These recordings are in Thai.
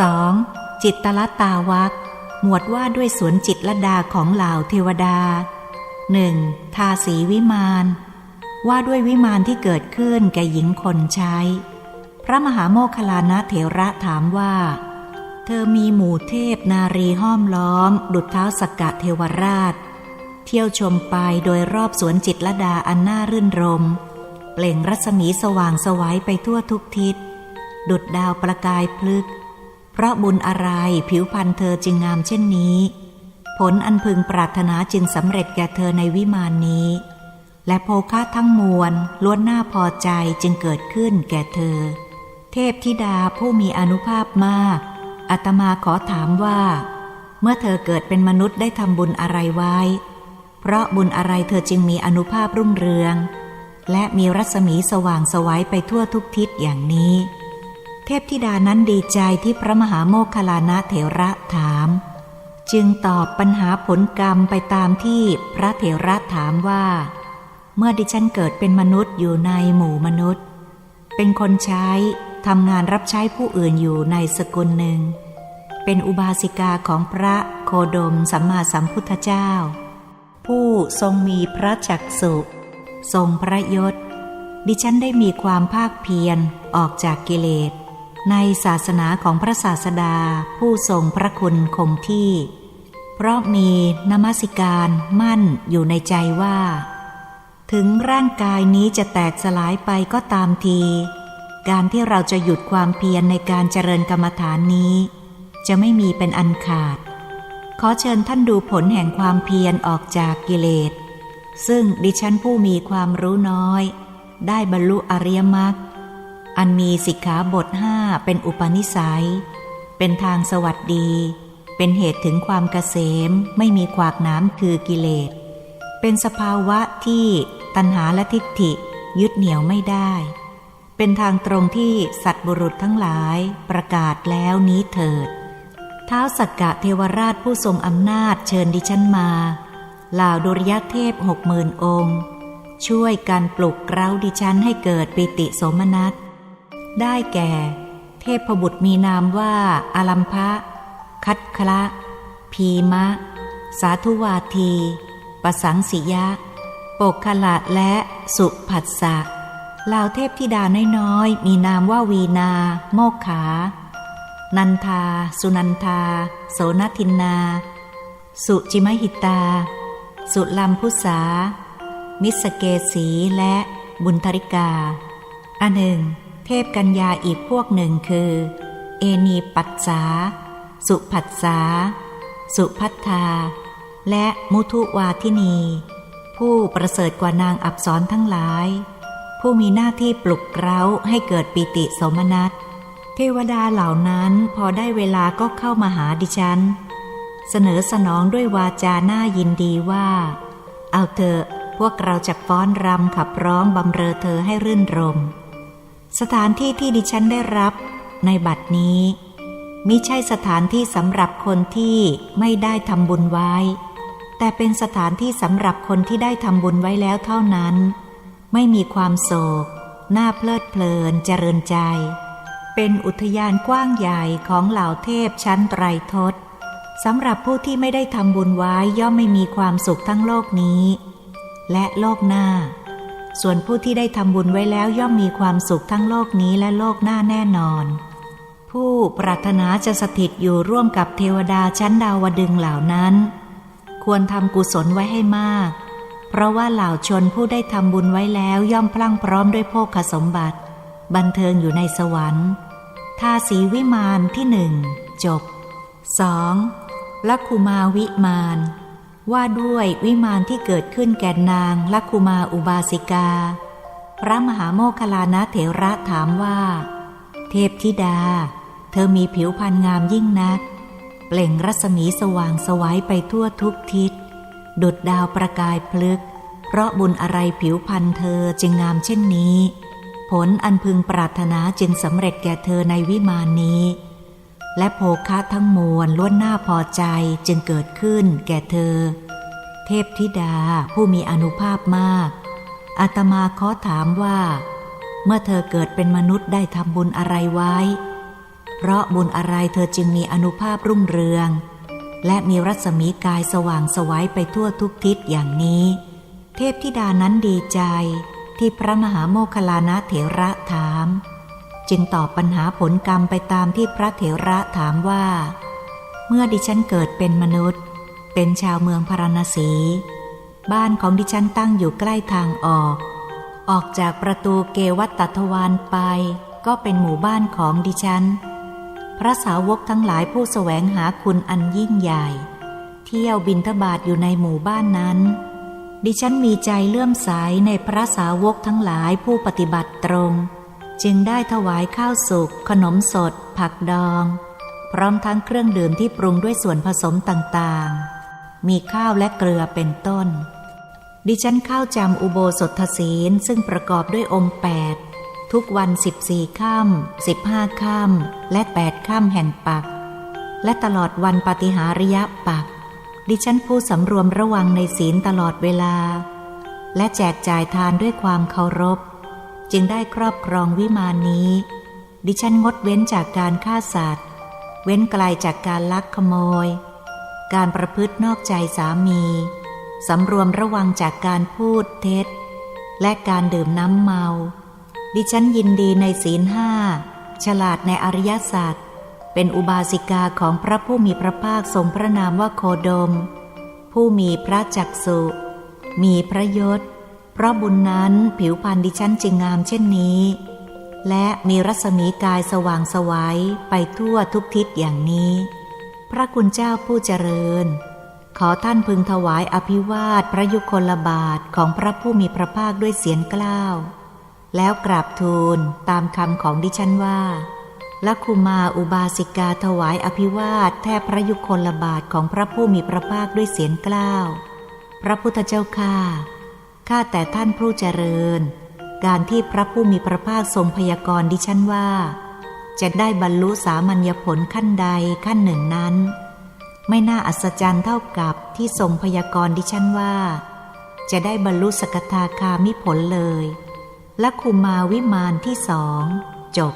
2. จิตตลตาวักหมวดว่าด้วยสวนจิตรดาของเหล่าเทวดา 1. ทาสีวิมานว่าด้วยวิมานที่เกิดขึ้นแก่หญิงคนใช้ พระมหาโมคคลานะเถระถามว่า เธอมีหมู่เทพนารีห้อมล้อม ดุจเท้าสกกะเทวราช เที่ยวชมไปโดยรอบสวนจิตรดาอันน่ารื่นรม เปล่งรัศมีสว่างสวัยไปทั่วทุกทิศ ดุดดาวประกายพลึก เพราะบุญอะไรผิวพรรณเธอจึงงามเช่นนี้ ผลอันพึงปรารถนาจึงสำเร็จแก่เธอในวิมานนี้ และโภคะทั้งมวลล้วนน่าพอใจจึงเกิดขึ้นแก่เธอ เทพธิดาผู้มีอนุภาพมากอาตมาขอถามว่า เมื่อเธอเกิดเป็นมนุษย์ได้ทำบุญอะไรไว้ เพราะบุญอะไรเธอจึงมีอนุภาพรุ่งเรือง และมีรัศมีสว่างสวัยไปทั่วทุกทิศอย่างนี้ เทพธิดานั้นดีใจที่พระมหาโมคคลานะเถระถาม จึงตอบปัญหาผลกรรมไปตามที่พระเถระถามว่า เมื่อดิฉันเกิดเป็นมนุษย์อยู่ในหมู่มนุษย์ เป็นคนใช้ทำงานรับใช้ผู้อื่นอยู่ในสกุลหนึ่ง เป็นอุบาสิกาของพระโคดมสัมมาสัมพุทธเจ้า ผู้ทรงมีพระจักสุทรงพระยศ ดิฉันได้มีความภาคเพียรออกจากกิเลส ในศาสนาของพระศาสดาผู้ทรงพระคุณคงที่ เพราะมีนมัสิการมั่นอยู่ในใจว่า ถึงร่างกายนี้จะแตกสลายไปก็ตามที การที่เราจะหยุดความเพียรในการเจริญกรรมฐานนี้ จะไม่มีเป็นอันขาด ขอเชิญท่านดูผลแห่งความเพียรออกจากกิเลส ซึ่งดิฉันผู้มีความรู้น้อย ได้บรรลุอริยมรรค อันมีสิกขาบทห้าเป็นอุปนิสัย เป็นทางสวัสดี เป็นเหตุถึงความเกษมไม่มีขวากน้ำคือกิเลส เป็นสภาวะที่ตัณหาและทิฏฐิยึดเหนี่ยวไม่ได้ เป็นทางตรงที่สัตว์บุรุษทั้งหลายประกาศแล้วนี้เถิด ท้าวสักกะเทวราชผู้ทรงอำนาจเชิญดิฉันมาเหล่าดุริยเทพหกหมื่นองค์ ช่วยการปลุกเร้าดิฉันให้เกิดปิติโสมนัส ได้แก่ เทพบุตรมีนามว่าอาลัมพะ คัดคละ พีมะ สาธุวาทีปสังสิยะ โปกขละและสุผัสสะเหล่าเทพธิดาน้อยๆ มีนามว่าวีนา โมกขา นันทา สุนันทา โสนทินนา สุจิมหิตา สุลัมพุสามิสเกสีและบุญธริกา อันหนึ่ง พกัญญาอีกพวกหนึ่งคือ เอนีปัสสา สุผัสสา สุพัทธา และมุทุวาทินี ผู้ประเสริฐกว่านางอับสรทั้งหลาย ผู้มีหน้าที่ปลุกเร้าให้เกิดปิติสมนัตเทวดาเหล่านั้นพอได้เวลาก็เข้ามาหาดิฉัน เสนอสนองด้วยวาจาหน้ายินดีว่า เอาเถอะพวกเราจะฟ้อนรำขับร้องบำเรอเธอให้รื่นรม สถานที่ที่ดิฉันได้รับในบัดนี้มิใช่สถานที่สำหรับคนที่ไม่ได้ทำบุญไว้ แต่เป็นสถานที่สำหรับคนที่ได้ทำบุญไว้แล้วเท่านั้น ไม่มีความโศก น่าเพลิดเพลินเจริญใจ เป็นอุทยานกว้างใหญ่ของเหล่าเทพชั้นไตรทศสำหรับผู้ที่ไม่ได้ทำบุญไว้ย่อมไม่มีความสุขทั้งโลกนี้ และโลกหน้า ส่วนผู้ที่ได้ทำบุญไว้แล้วย่อมมีความสุขทั้งโลกนี้และโลกหน้าแน่นอน ผู้ปรารถนาจะสถิตอยู่ร่วมกับเทวดาชั้นดาวดึงเหล่านั้น ควรทำกุศลไว้ให้มาก เพราะว่าเหล่าชนผู้ได้ทำบุญไว้แล้วย่อมพลั่งพร้อมด้วยโภคสมบัติ บันเทิงอยู่ในสวรรค์ทาสีวิมานที่หนึ่งจบ 2. ลักคุมาวิมาน ว่าด้วยวิมานที่เกิดขึ้นแก่นางลักคุมาอุบาสิกา พระมหาโมคคลานะเถระถามว่า เทพธิดา เธอมีผิวพรรณงามยิ่งนัก เปล่งรัศมีสว่างสวัยไปทั่วทุกทิศ ดุดดาวประกายพลึก เพราะบุญอะไรผิวพรรณเธอจึงงามเช่นนี้ ผลอันพึงปรารถนาจึงสำเร็จแก่เธอในวิมานนี้ และโภคะทั้งมวลล้วนหน่าพอใจจึงเกิดขึ้นแก่เธอ เทพธิดาผู้มีอนุภาพมาก อาตมาขอถามว่า เมื่อเธอเกิดเป็นมนุษย์ได้ทำบุญอะไรไว้ เพราะบุญอะไรเธอจึงมีอนุภาพรุ่งเรือง และมีรัศมีกายสว่างสวัยไปทั่วทุกทิศอย่างนี้ เทพธิดานั้นดีใจที่พระมหาโมคลานะเถระถาม จึงตอบปัญหาผลกรรมไปตามที่พระเถระถามว่า เมื่อดิฉันเกิดเป็นมนุษย์ เป็นชาวเมืองพาราณสี บ้านของดิฉันตั้งอยู่ใกล้ทางออก ออกจากประตูเกวัตตทวานไป ก็เป็นหมู่บ้านของดิฉัน พระสาวกทั้งหลายผู้แสวงหาคุณอันยิ่งใหญ่ เที่ยวบินทบาทอยู่ในหมู่บ้านนั้นดิฉันมีใจเลื่อมใสในพระสาวกทั้งหลายผู้ปฏิบัติตรง จึงได้ถวายข้าวสุกขนมสด ผักดอง พร้อมทั้งเครื่องดื่มที่ปรุงด้วยส่วนผสมต่างๆ มีข้าวและเกลือเป็นต้น ดิฉันเข้าจำอุโบสถศีลซึ่งประกอบด้วยองค์แปดทุกวันสิบสี่ค่ำสิบห้าค่ำและแปดค่ำแห่งปัก และตลอดวันปฏิหาริยะปัก ดิฉันผู้สำรวมระวังในศีลตลอดเวลา และแจกจ่ายทานด้วยความเคารพ จึงได้ครอบครองวิมานนี้ ดิฉันงดเว้นจากการฆ่าสัตว์ เว้นไกลจากการลักขโมย การประพฤตินอกใจสามีสำรวมระวังจากการพูดเท็จ และการดื่มน้ำเมา ดิฉันยินดีในศีลห้า ฉลาดในอริยศาสัจเป็นอุบาสิกาของพระผู้มีพระภาคทรงพระนามว่าโคดม ผู้มีพระจักสุ มีพระยศ เพราะบุญนั้นผิวพรรณดิฉันจึงงามเช่นนี้ และมีรัศมีกายสว่างสวัยไปทั่วทุกทิศอย่างนี้ พระคุณเจ้าผู้เจริญ ขอท่านพึงถวายอภิวาทพระยุคลบาทของพระผู้มีพระภาคด้วยเสียงกล้าว แล้วกราบทูลตามคำของดิฉันว่าละคุมาอุบาสิกาถวายอภิวาทแทบพระยุคลบาทของพระผู้มีพระภาคด้วยเสียงกล้าว พระพุทธเจ้าข้า ข้าแต่ท่านผู้เจริญ การที่พระผู้มีพระภาคทรงพยากรณ์ดิฉันว่า จะได้บรรลุสามัญญผลขั้นใดขั้นหนึ่งนั้น ไม่น่าอัศจรรย์เท่ากับที่ทรงพยากรณ์ดิฉันว่า จะได้บรรลุสกทาคามิผลเลย และคุมาวิมานที่สองจบ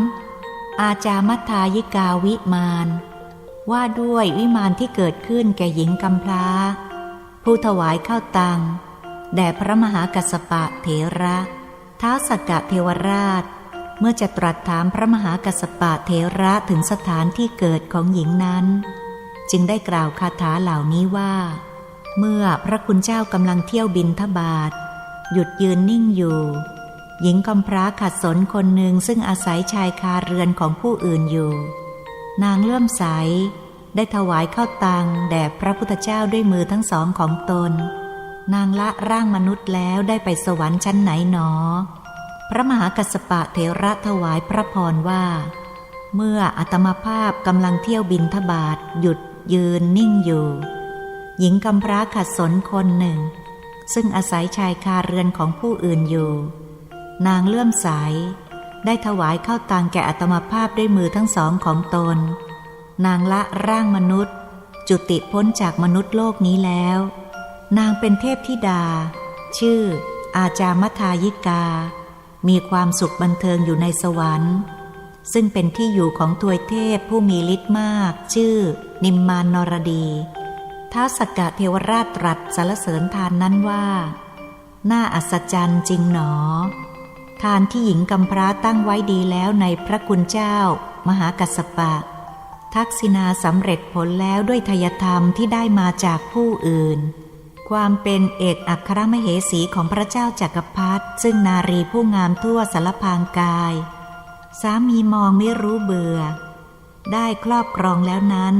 3. อาจามัทธายิกาวิมาน ว่าด้วยวิมานที่เกิดขึ้นแก่หญิงกำพร้า ผู้ถวายข้าวตัง แด่พระมหากัสสปะเถระท้าวสกกะเทวราช เมื่อจะตรัสถามพระมหากัสสปะเถระถึงสถานที่เกิดของหญิงนั้น จึงได้กล่าวคาถาเหล่านี้ว่า เมื่อพระคุณเจ้ากำลังเที่ยวบินทบาท หยุดยืนนิ่งอยู่ หญิงกำพร้าขัดสนคนหนึ่งซึ่งอาศัยชายคาเรือนของผู้อื่นอยู่ นางเลื่อมใส ได้ถวายข้าวตังแด่พระพุทธเจ้าด้วยมือทั้งสองของตน นางละร่างมนุษย์แล้วได้ไปสวรรค์ชั้นไหนหนอ พระมหากัสสปะเทระถวายพระพรว่า เมื่ออัตมภาพกำลังเที่ยวบินทบาทหยุดยืนนิ่งอยู่ หญิงกำพร้าขัดสนคนหนึ่ง ซึ่งอาศัยชายคาเรือนของผู้อื่นอยู่ นางเลื่อมใสได้ถวายข้าวตังแก่อัตมภาพด้วยมือทั้งสองของตน นางละร่างมนุษย์ จุติพ้นจากมนุษย์โลกนี้แล้ว นางเป็นเทพธิดา ชื่อ อาจามทายิกา มีความสุขบันเทิงอยู่ในสวรรค์ ซึ่งเป็นที่อยู่ของทวยเทพผู้มีฤทธิ์มาก ชื่อ นิมมานนรดีท้าสกกะเทวราชตรัสสรรเสริญทานนั้นว่า น่าอัศจรรย์จริงหนอ ทานที่หญิงกำพร้าตั้งไว้ดีแล้วในพระคุณเจ้ามหากัสสปะ ทักษิณาสำเร็จผลแล้วด้วยทยธรรมที่ได้มาจากผู้อื่น ความเป็นเอกอัครมเหสีของพระเจ้าจักรพรรดิซึ่งนารีผู้งามทั่วสารพางกาย สามีมองไม่รู้เบื่อ ได้ครอบครองแล้วนั้น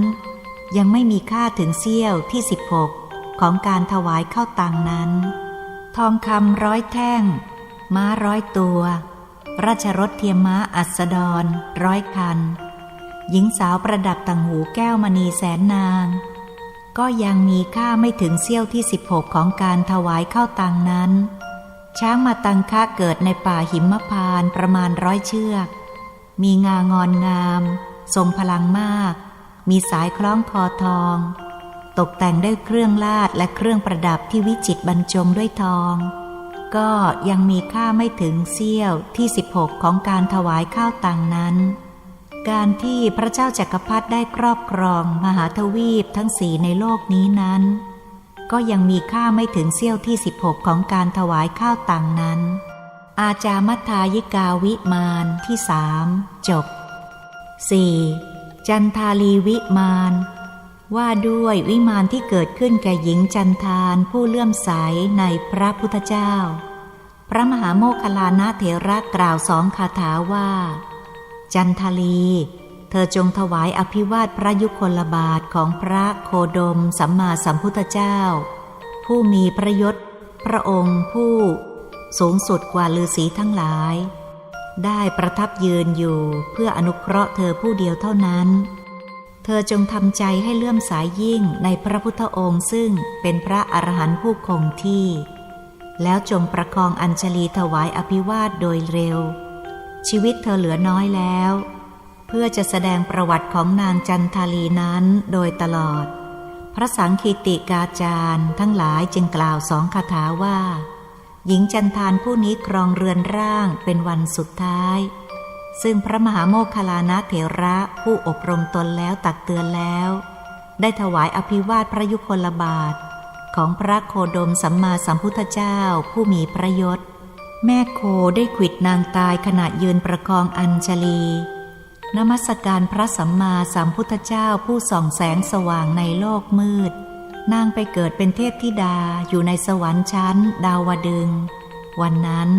ยังไม่มีค่าถึงเสี้ยวที่ 16 ของการถวายเข้าตังนั้น ทองคำร้อยแท่ง ม้าร้อยตัว ราชรถเทียมม้าอัสดรร้อยคัน หญิงสาวประดับต่างหูแก้วมณีแสนนาง ก็ยังมีค่าไม่ถึงเสี้ยวที่ 16 ของการถวายเข้าตังนั้น ช้างมาตังคะเกิดในป่าหิมพานประมาณร้อยเชือก มีงางอนงาม ทรงพลังมาก มีสายคล้องคอทอง ตกแต่งด้วยเครื่องลาดและเครื่องประดับที่วิจิตบรรจงด้วยทอง ก็ยังมีค่าไม่ถึงเสี้ยวที่ 16 ของการถวายข้าวตังนั้น การที่พระเจ้าจักรพรรดิได้ครอบครองมหาทวีปทั้งสี่ในโลกนี้นั้น ก็ยังมีค่าไม่ถึงเสี้ยวที่ 16 ของการถวายข้าวตังนั้น อาจามัทายิกาวิมานที่สามจบ 4. จันทาลีวิมานว่าด้วยวิมานที่เกิดขึ้นแก่หญิงจันทานผู้เลื่อมใสในพระพุทธเจ้า พระมหาโมคคลานะเถระกล่าวสองคาถาว่า จันทลี เธอจงถวายอภิวาทพระยุคลบาทของพระโคดมสัมมาสัมพุทธเจ้า ผู้มีพระยศ พระองค์ผู้ สูงสุดกว่าฤาษีทั้งหลาย ได้ประทับยืนอยู่เพื่ออนุเคราะห์เธอผู้เดียวเท่านั้น เธอจงทำใจให้เลื่อมสายยิ่งในพระพุทธองค์ซึ่งเป็นพระอรหันต์ผู้คงที่ แล้วจงประคองอัญชลีถวายอภิวาทโดยเร็ว ชีวิตเธอเหลือน้อยแล้ว เพื่อจะแสดงประวัติของนางจันทาลีนั้นโดยตลอด พระสังคีติกาจารย์ทั้งหลายจึงกล่าวสองคาถาว่า หญิงจันทานผู้นี้ครองเรือนร่างเป็นวันสุดท้าย ซึ่งพระมหาโมคคลานะเถระผู้อบรมตนแล้วตักเตือนแล้ว ได้ถวายอภิวาทพระยุคลบาท ของพระโคดมสัมมาสัมพุทธเจ้าผู้มีพระยศ แม่โคได้ขิดนางตายขณะยืนประคองอัญชลี นมัสการพระสัมมาสัมพุทธเจ้าผู้ส่องแสงสว่างในโลกมืด นางไปเกิดเป็นเทพธิดาอยู่ในสวรรค์ชั้น ดาวดึง วันนั้น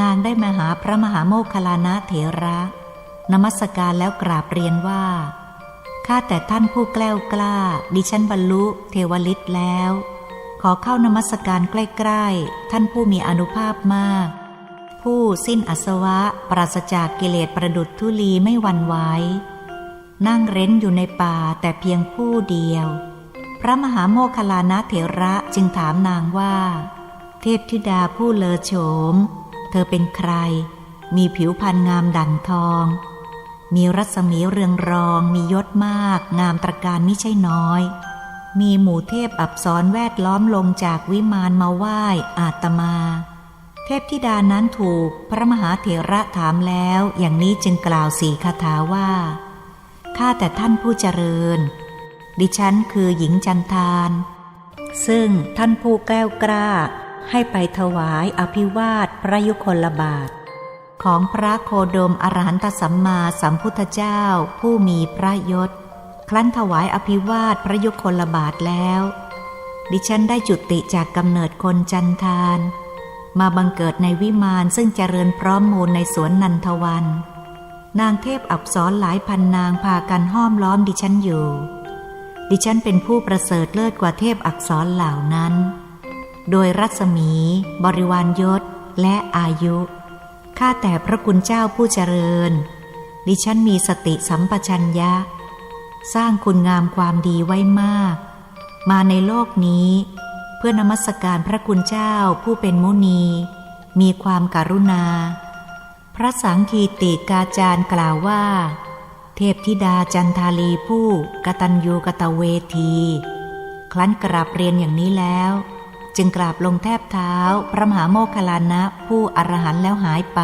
นางได้มาหาพระมหาโมคคลานะเถระ นมัสการแล้วกราบเรียนว่า ข้าแต่ท่านผู้แกล้วกล้า ดิฉันบรรลุเทวลิตแล้ว ขอเข้านมัสการใกล้ๆ ท่านผู้มีอนุภาพมาก ผู้สิ้นอสวะ ปราศจากกิเลสประดุดทุลีไม่วันไหวนั่งเร้นอยู่ในป่าแต่เพียงผู้เดียว พระมหาโมคคลานะเถระจึงถามนางว่า เทพธิดาผู้เลอโฉม เธอเป็นใคร มีผิวพรรณงามดั่งทอง มีรัศมีเรืองรอง มียศมาก งามตระการไม่ใช่น้อย มีหมู่เทพอับสรแวดล้อมลงจากวิมานมาไหว้อาตมา เทพธิดานั้นถูกพระมหาเถระถามแล้ว อย่างนี้จึงกล่าวสีคาถาว่า ข้าแต่ท่านผู้เจริญ ดิฉันคือหญิงจันทาน ซึ่งท่านผู้แก้วกล้า ให้ไปถวายอภิวาทพระยุคลบาท ของพระโคดมอรหันตสัมมาสัมพุทธเจ้าผู้มีพระยศ ครั้นถวายอภิวาทพระยุคลบาทแล้ว ดิฉันได้จุติจากกำเนิดคนจันทาน มาบังเกิดในวิมานซึ่งเจริญพร้อมมูลในสวนนันทวัน นางเทพอับสรหลายพันนางพากันห้อมล้อมดิฉันอยู่ ดิฉันเป็นผู้ประเสริฐเลิศกว่าเทพอักษรเหล่านั้น โดยรัศมี บริวารยศและอายุ ข้าแต่พระคุณเจ้าผู้เจริญ ดิฉันมีสติสัมปชัญญะ สร้างคุณงามความดีไว้มาก มาในโลกนี้ เพื่อนมัสการพระคุณเจ้าผู้เป็นมุนี มีความการุณา พระสังคีติกาจารย์กล่าวว่า เทพธิดาจันทาลีผู้กตัญญูกตเวทีครั้นกราบเรียนอย่างนี้แล้ว จึงกราบลงแทบเท้าพระมหาโมคคลานะผู้อรหันต์แล้วหายไป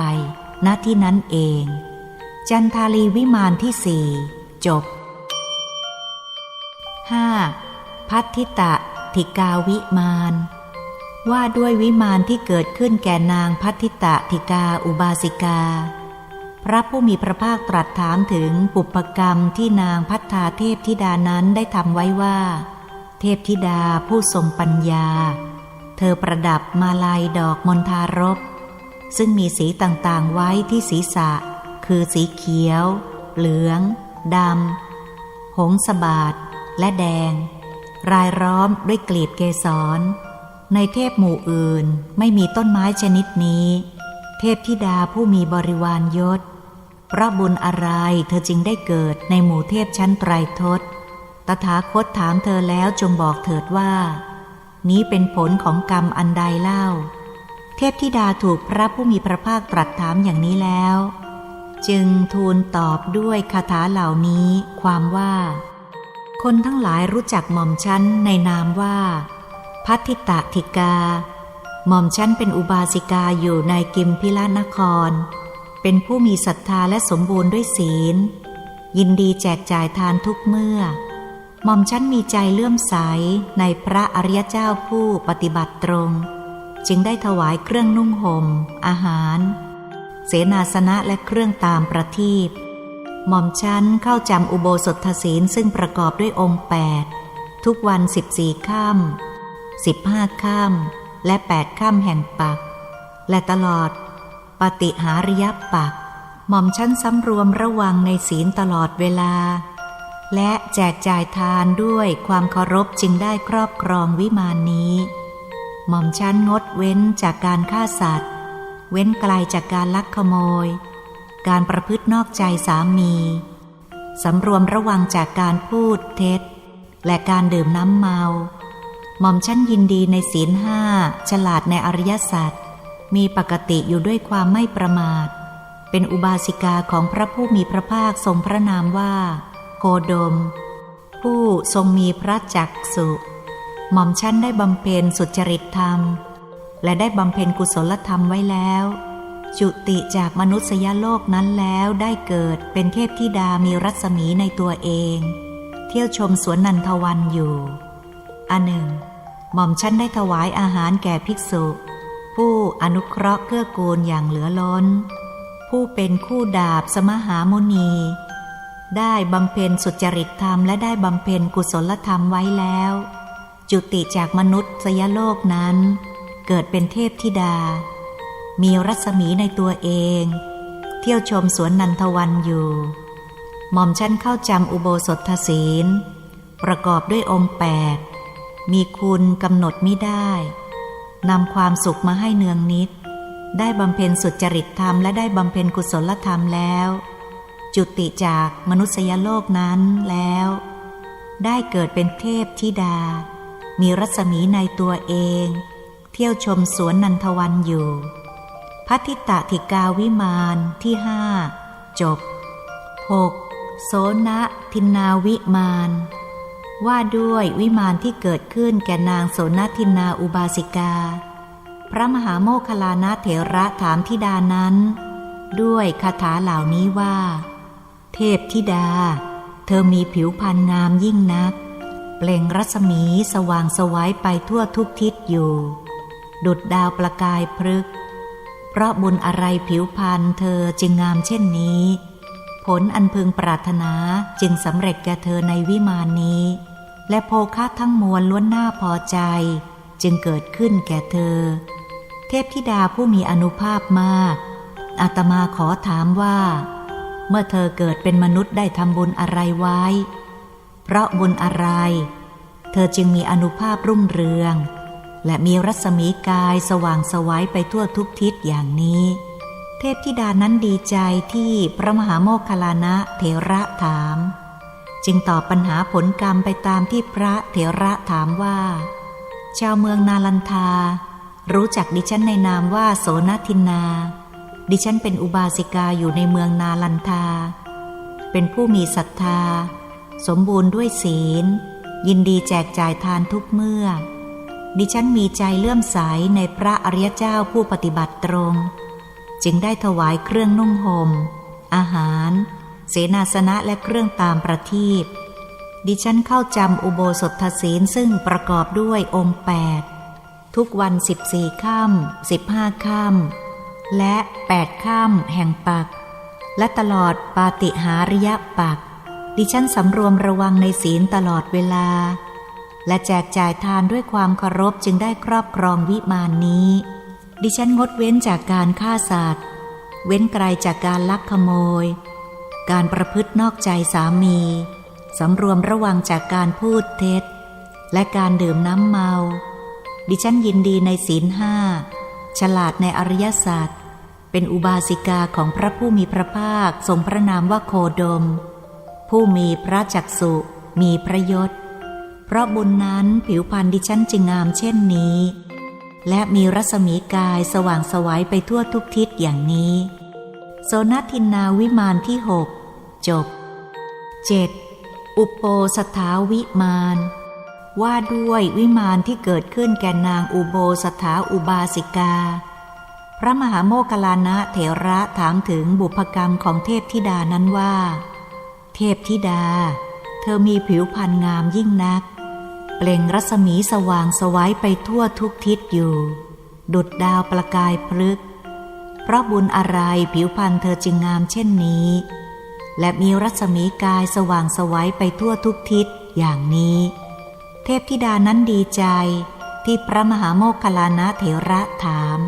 ณที่นั้นเอง จันทาลีวิมานที่สี่จบ 5. พัทธิตะธิกาวิมานว่าด้วยวิมานที่เกิดขึ้นแก่นางพัทธิตะธิกาอุบาสิกา พระผู้มีพระภาคตรัสถามถึงปุปกรรมที่นางพัฒนาเทพธิดานั้นได้ทำไว้ว่า เทพธิดาผู้ทรงปัญญา เธอประดับมาลายดอกมณฑารบ ซึ่งมีสีต่างๆไว้ที่ศีรษะ คือสีเขียว เหลืองดำหงสบาด และแดง รายล้อมด้วยกลีบเกสร ในเทพหมู่อื่นไม่มีต้นไม้ชนิดนี้ เทพธิดาผู้มีบริวารยศ เพราะบุญอะไรเธอจึงได้เกิดในหมู่เทพชั้นไตรทศ ตถาคตถามเธอแล้วจงบอกเถิดว่า นี้เป็นผลของกรรมอันใดเล่า เทพธิดาถูกพระผู้มีพระภาคตรัสถามอย่างนี้แล้วจึงทูลตอบด้วยคาถาเหล่านี้ความว่า คนทั้งหลายรู้จักหม่อมชั้นในนามว่า พัทธิตะธิกา หม่อมชั้นเป็นอุบาสิกาอยู่ในกิมพิลานคร เป็นผู้มีศรัทธาและสมบูรณ์ด้วยศีล ยินดีแจกจ่ายทานทุกเมื่อ หม่อมฉันมีใจเลื่อมใสในพระอริยเจ้าผู้ปฏิบัติตรง จึงได้ถวายเครื่องนุ่งหม่มอาหาร เสนาสนะและเครื่องตามประทีป หม่อมฉันเข้าจำอุโบสถศีลซึ่งประกอบด้วยองค์แปดทุกวันสิบสี่ค่ำสิบห้าค่ำและแปดค่ำแห่งปัก และตลอด ปฏิหาริยปัก หม่อมชั้นสำรวมระวังในศีลตลอดเวลา และแจกจ่ายทานด้วยความเคารพจึงได้ครอบครองวิมานนี้ หม่อมชั้นงดเว้นจากการฆ่าสัตว์ เว้นไกลจากการลักขโมย การประพฤตินอกใจสามี สำรวมระวังจากการพูดเท็จ และการดื่มน้ำเมา หม่อมชั้นยินดีในศีลห้าฉลาดในอริยสัจมีปกติอยู่ด้วยความไม่ประมาท เป็นอุบาสิกาของพระผู้มีพระภาคทรงพระนามว่า โคดม ผู้ทรงมีพระจักสุ หม่อมชั้นได้บำเพ็ญสุจริตธรรม และได้บำเพ็ญกุศลธรรมไว้แล้ว จุติจากมนุษยโลกนั้นแล้วได้เกิดเป็นเทพธิดามีรัศมีในตัวเอง เที่ยวชมสวนนันทวันอยู่ อันหนึ่ง หม่อมชั้นได้ถวายอาหารแก่ภิกษุ ผู้อนุเคราะห์เกื้อกูลอย่างเหลือล้น ผู้เป็นคู่ดาบสมหามุนี ได้บำเพ็ญสุจริตธรรมและได้บำเพ็ญกุศลธรรมไว้แล้ว จุติจากมนุษย์สยโลกนั้น เกิดเป็นเทพธิดา มีรัศมีในตัวเอง เที่ยวชมสวนนันทวันอยู่ หม่อมชั้นเข้าจำอุโบสถศีล ประกอบด้วยองค์แปดมีคุณกำหนดไม่ได้นำความสุขมาให้เนืองนิด ได้บำเพ็ญสุจริตธรรมและได้บำเพ็ญกุศลธรรมแล้ว จุติจากมนุษยโลกนั้นแล้ว ได้เกิดเป็นเทพธิดา มีรัศมีในตัวเอง เที่ยวชมสวนนันทวันอยู่ พัทธิตะธิกาวิมานที่ห้าจบ 6. โสนะทินนาวิมาน ว่าด้วยวิมานที่เกิดขึ้นแก่นางโสนทินนาอุบาสิกา พระมหาโมคคลานะเถระถามธิดานั้น ด้วยคาถาเหล่านี้ว่า เทพธิดา เธอมีผิวพรรณงามยิ่งนัก เปล่งรัศมีสว่างสวัยไปทั่วทุกทิศอยู่ ดุดดาวประกายพฤกษ์ เพราะบุญอะไรผิวพรรณเธอจึงงามเช่นนี้ ผลอันพึงปรารถนาจึงสำเร็จแก่เธอในวิมานนี้ และโภคะทั้งมวลล้วนหน้าพอใจ จึงเกิดขึ้นแก่เธอ เทพธิดาผู้มีอนุภาพมาก อาตมาขอถามว่า เมื่อเธอเกิดเป็นมนุษย์ได้ทำบุญอะไรไว้ เพราะบุญอะไร เธอจึงมีอนุภาพรุ่งเรือง และมีรัศมีกายสว่างสวัยไปทั่วทุกทิศอย่างนี้ เทพธิดานั้นดีใจที่พระมหาโมคคลานะเถระถาม จึงตอบปัญหาผลกรรมไปตามที่พระเถระถามว่า ชาวเมืองนาลันทา รู้จักดิฉันในนามว่าโสนทินนาดิฉันเป็นอุบาสิกาอยู่ในเมืองนาลันทา เป็นผู้มีศรัทธา สมบูรณ์ด้วยศีล ยินดีแจกจ่ายทานทุกเมื่อ ดิฉันมีใจเลื่อมใสในพระอริยเจ้าผู้ปฏิบัติตรง จึงได้ถวายเครื่องนุ่งหม่ม อาหาร เสนาสนะและเครื่องตามประทีปดิฉันเข้าจำอุโบสถศีลซึ่งประกอบด้วยองค์แปดทุกวันสิบสี่ค่ำสิบห้าค่ำและแปดค่ำแห่งปัก และตลอดปาติหาริยปัก ดิฉันสำรวมระวังในศีลตลอดเวลา และแจกจ่ายทานด้วยความเคารพจึงได้ครอบครองวิมานนี้ ดิฉันงดเว้นจากการฆ่าสัตว์ เว้นไกลจากการลักขโมย การประพฤตินอกใจสามี สำรวมระวังจากการพูดเท็จ และการดื่มน้ำเมา ดิฉันยินดีในศีลห้า ฉลาดในอริยศาสัจเป็นอุบาสิกาของพระผู้มีพระภาคทรงพระนามว่าโคดม ผู้มีพระจักสุมีพระยศ เพราะบุญนั้นผิวพรรณดิฉันจึงงามเช่นนี้ และมีรัศมีกายสว่างสวัยไปทั่วทุกทิศอย่างนี้ โซนทินนาวิมานที่หกจบ 7. อุปโปสถาวิมาน ว่าด้วยวิมานที่เกิดขึ้นแก่นางอุโบสถาอุบาสิกา พระมหาโมคลานะเถระถามถึงบุพกรรมของเทพธิดานั้นว่าเเทพธิดา เธอมีผิวพรรณงามยิ่งนัก เปล่งรัศมีสว่างสวัยไปทั่วทุกทิศอยู่ ดุดดาวประกายพลึก เพราะบุญอะไรผิวพรรณเธอจึงงามเช่นนี้ และมีรัศมีกายสว่างสวัยไปทั่วทุกทิศอย่างนี้ เทพธิดานั้นดีใจที่พระมหาโมคคลลานะเถระถาม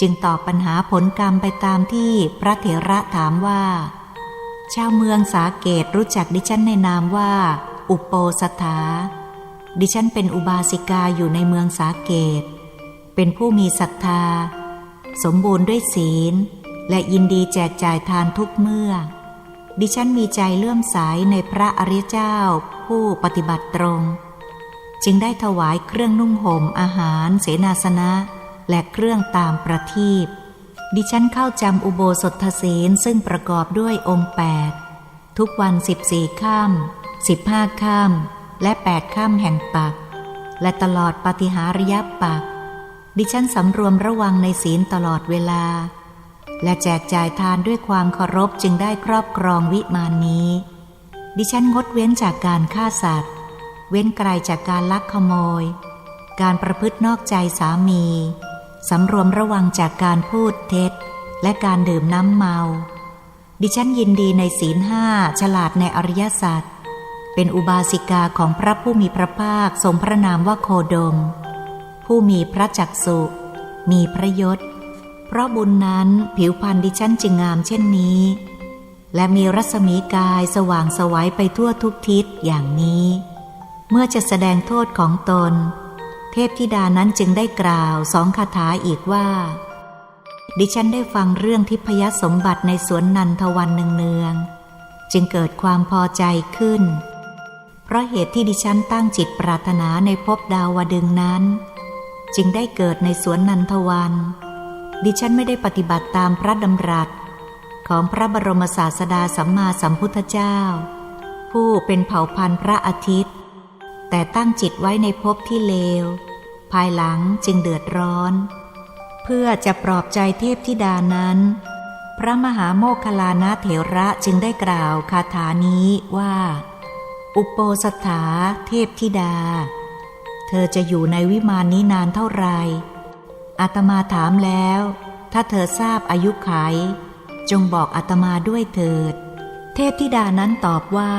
จึงตอบปัญหาผลกรรมไปตามที่พระเถระถามว่า ชาวเมืองสาเกตรู้จักดิฉันในนามว่า อุปโปสถา ดิฉันเป็นอุบาสิกาอยู่ในเมืองสาเกต เป็นผู้มีศรัทธา สมบูรณ์ด้วยศีล และยินดีแจกจ่ายทานทุกเมื่อ ดิฉันมีใจเลื่อมใสในพระอริยเจ้า ผู้ปฏิบัติตรง จึงได้ถวายเครื่องนุ่งห่มอาหารเสนาสนะ และเครื่องตามประทีปดิฉันเข้าจำอุโบสถศีลซึ่งประกอบด้วยองค์แปดทุกวันสิบสี่ค่ำสิบห้าค่ำ และแปดค่ำแห่งปัก และตลอดปฏิหาริยปัก ดิฉันสำรวมระวังในศีลตลอดเวลา และแจกจ่ายทานด้วยความเคารพจึงได้ครอบครองวิมานนี้ ดิฉันงดเว้นจากการฆ่าสัตว์ เว้นไกลจากการลักขโมย การประพฤตินอกใจสามี สำรวมระวังจากการพูดเท็จ และการดื่มน้ำเมา ดิฉันยินดีในศีลห้าฉลาดในอริยสัจ เป็นอุบาสิกาของพระผู้มีพระภาคทรงพระนามว่าโคดม ผู้มีพระจักสุมีพระยศ เพราะบุญนั้นผิวพรรณดิฉันจึงงามเช่นนี้ และมีรัศมีกายสว่างสวัยไปทั่วทุกทิศอย่างนี้ เมื่อจะแสดงโทษของตน เทพธิดานั้นจึงได้กล่าวสองคาถาอีกว่า ดิฉันได้ฟังเรื่องทิพยสมบัติในสวนนันทวันเนืองๆจึงเกิดความพอใจขึ้น เพราะเหตุที่ดิฉันตั้งจิตปรารถนาในภพดาวดึงนั้น จึงได้เกิดในสวนนันทวัน ดิฉันไม่ได้ปฏิบัติตามพระดำรัส ของพระบรมศาสดาสัมมาสัมพุทธเจ้า ผู้เป็นเผ่าพันธุ์พระอาทิตย์ แต่ตั้งจิตไว้ในภพที่เลว ภายหลังจึงเดือดร้อน เพื่อจะปลอบใจเทพธิดานั้น พระมหาโมคคลลานะเถระจึงได้กล่าวคาถานี้ว่า อุปโปสถาเทพธิดา เธอจะอยู่ในวิมานนี้นานเท่าไรอาตมาถามแล้ว ถ้าเธอทราบอายุไข จงบอกอาตมาด้วยเถิด เทพธิดานั้นตอบว่า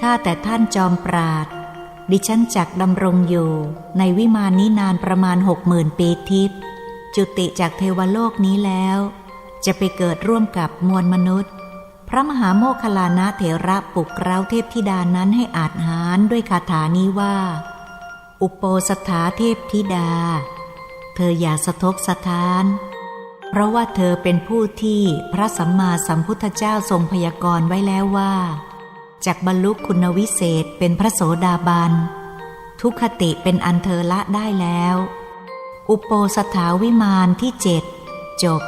ข้าแต่ท่านจอมปราด ดิฉันจักดำรงอยู่ ในวิมานนี้นานประมาณหกหมื่นปีทิพย์จุติจากเทวโลกนี้แล้ว จะไปเกิดร่วมกับมวลมนุษย์ ระมหาโมคคลานะเถระปลุกเร้าเทพธิดานั้นให้อาจหารด้วยคาถานี้ว่า อุปโปสถาเทพธิดา เธออย่าสะทกสะท้าน เพราะว่าเธอเป็นผู้ที่พระสัมมาสัมพุทธเจ้าทรงพยากรณ์ไว้แล้วว่าจากบรรลุคุณวิเศษเป็นพระโสดาบัน ทุกขติเป็นอันเธอละได้แล้ว อุปโปสถาวิมานที่เจ็ดจบ